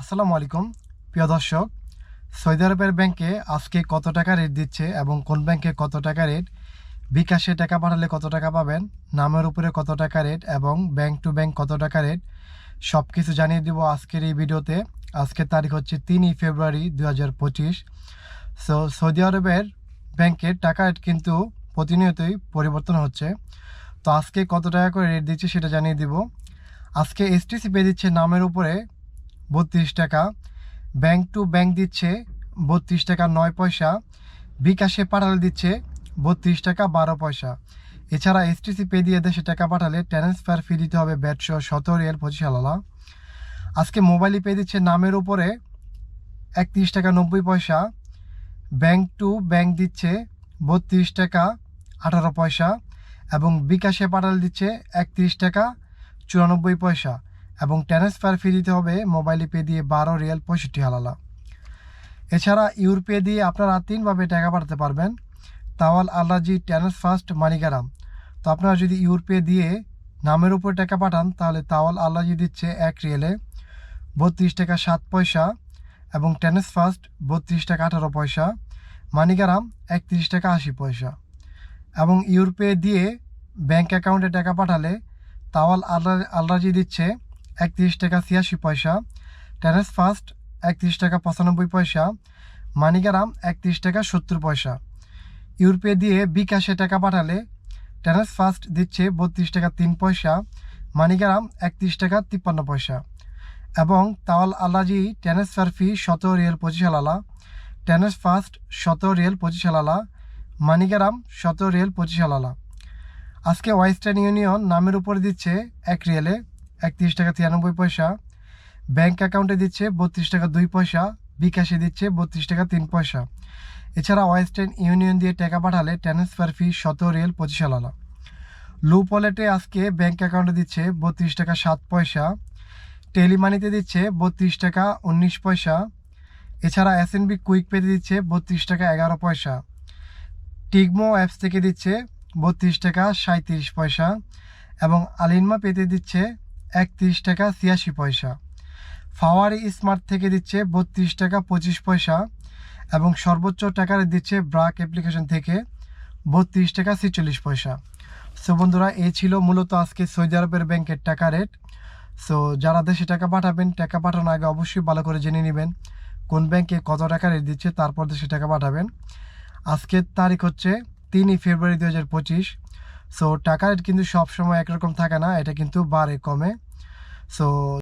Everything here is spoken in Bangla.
আসসালামু আলাইকুম। প্রিয় দর্শক, সৌদি আরবের ব্যাংকে আজকে কত টাকা রেট দিচ্ছে এবং কোন ব্যাংকে কত টাকা রেট বিকাশে টাকা পাঠালে কত টাকা পাবেন, নামের উপরে কত টাকা রেট এবং ব্যাংক টু ব্যাংক কত টাকা রেট সব কিছু জানিয়ে দিব আজকের এই ভিডিওতে। আজকের তারিখ হচ্ছে তিনই ফেব্রুয়ারি দু হাজার পঁচিশ। সো সৌদি আরবের ব্যাংকের টাকা রেট কিন্তু প্রতিনিয়তই পরিবর্তন হচ্ছে। তো আজকে কত টাকা করে রেট দিচ্ছে সেটা জানিয়ে দিব। আজকে এসটিসি পে দিচ্ছে নামের উপরে বত্রিশ টাকা। ব্যাংক টু ব্যাংক দিচ্ছে বত্রিশ টাকা নয় পয়সা। বিকাশে পাঠালে দিচ্ছে বত্রিশ টাকা বারো পয়সা। এছাড়া এসটিসি পে দিয়ে দেশে টাকা পাঠালে ট্রান্সফার ফি দিতে হবে ব্যাটশো সতেরো রিয়াল পঁচিশ আলাদা আজকে মোবাইলে পে দিচ্ছে নামের উপরে একত্রিশ টাকা নব্বই পয়সা। ব্যাংক টু ব্যাংক দিচ্ছে বত্রিশ টাকা আঠারো পয়সা। এবং বিকাশে পাঠালে দিচ্ছে একত্রিশ টাকা চুরানব্বই পয়সা। এবং ট্রান্সফার ফি দিতে হবে মোবাইলে পে দিয়ে বারো রিয়াল পঁয়ষট্টি হালালা। এছাড়া ইউরপে দিয়ে আপনারা তিনভাবে টাকা পাঠাতে পারবেন। তাওয়াল আল্লাজি ট্রান্সফার্স্ট মানিকারাম তো আপনারা যদি ইউরপে দিয়ে নামের উপর টাকা পাঠান, তাহলে তাওয়াল আল্লাজি দিচ্ছে এক রিয়েলে বত্রিশ টাকা সাত পয়সা এবং ট্রান্সফার্স্ট বত্রিশ টাকা আঠারো পয়সা মানিকারাম একত্রিশ টাকা আশি পয়সা। এবং ইউরপে দিয়ে ব্যাংক অ্যাকাউন্টে টাকা পাঠালে তাওয়াল আল্লা আলরাজি দিচ্ছে একত্রিশ টাকা ছিয়াশি পয়সা, টেরেস ফার্স্ট একত্রিশ টাকা পঁচানব্বই পয়সা মানিকারাম একত্রিশ টাকা সত্তর পয়সা। ইউরপে দিয়ে বিকাশে টাকা পাঠালে টেরেস ফার্স্ট দিচ্ছে বত্রিশ টাকা তিন পয়সা মানিকারাম একত্রিশ টাকা তিপ্পান্ন পয়সা। এবং তাওয়াল আল্লাজি ট্রান্সফার ফি সতেরো রিয়েল পঁচিশ আলালা ট্রান্স ফার্স্ট সতেরো রিয়েল পঁচিশ আলালা মানিকারাম সতেরো রিয়েল পঁচিশ আলালা আজকে ওয়েস্টার্ন ইউনিয়ন নামের উপরে দিচ্ছে এক রিয়েলে একত্রিশ টাকা ছিয়ানব্বই পয়সা। ব্যাংক অ্যাকাউন্টে দিচ্ছে বত্রিশ টাকা দুই পয়সা, বিকাশে দিচ্ছে বত্রিশ টাকা তিন পয়সা। এছাড়া ওয়েস্টার্ন ইউনিয়ন দিয়ে টাকা পাঠালে ট্রান্সফার ফি সতেরো রিয়েল পঁচিশ আলালা। লু পলেটে আজকে ব্যাংক অ্যাকাউন্টে দিচ্ছে বত্রিশ টাকা সাত পয়সা। টেলিমানিতে দিচ্ছে বত্রিশ টাকা উনিশ পয়সা। এছাড়া এস এন বি কুইক পেতে দিচ্ছে বত্রিশ টাকা এগারো পয়সা। টিগমো অ্যাপস থেকে দিচ্ছে বত্রিশ টাকা সাঁত্রিশ পয়সা। এবং আলিনমা পেতে দিচ্ছে একত্রিশ টাকা ছিয়াশি পয়সা। ফাওয়ারি স্মার্ট থেকে দিচ্ছে বত্রিশ টাকা পঁচিশ পয়সা এবং সর্বোচ্চ টাকা দিচ্ছে ব্রাক অ্যাপ্লিকেশন থেকে বত্রিশ টাকা ছেচল্লিশ পয়সা। সো বন্ধুরা এই ছিল মূলত আজকে সৌদি আরবের ব্যাংকের টাকা রেট। সো যারা দেশে টাকা পাঠাবেন, টাকা পাঠানোর আগে অবশ্যই ভালো করে জেনে নেবেন কোন ব্যাংকে কত টাকা রেট দিচ্ছে, তারপর দেশে টাকা পাঠাবেন। আজকের তারিখ হচ্ছে তিনই ফেব্রুয়ারি দু হাজার পঁচিশ। সো টাকা রেট কিন্তু সবসময় একরকম থাকে না, এটা কিন্তু বারে কমে। সো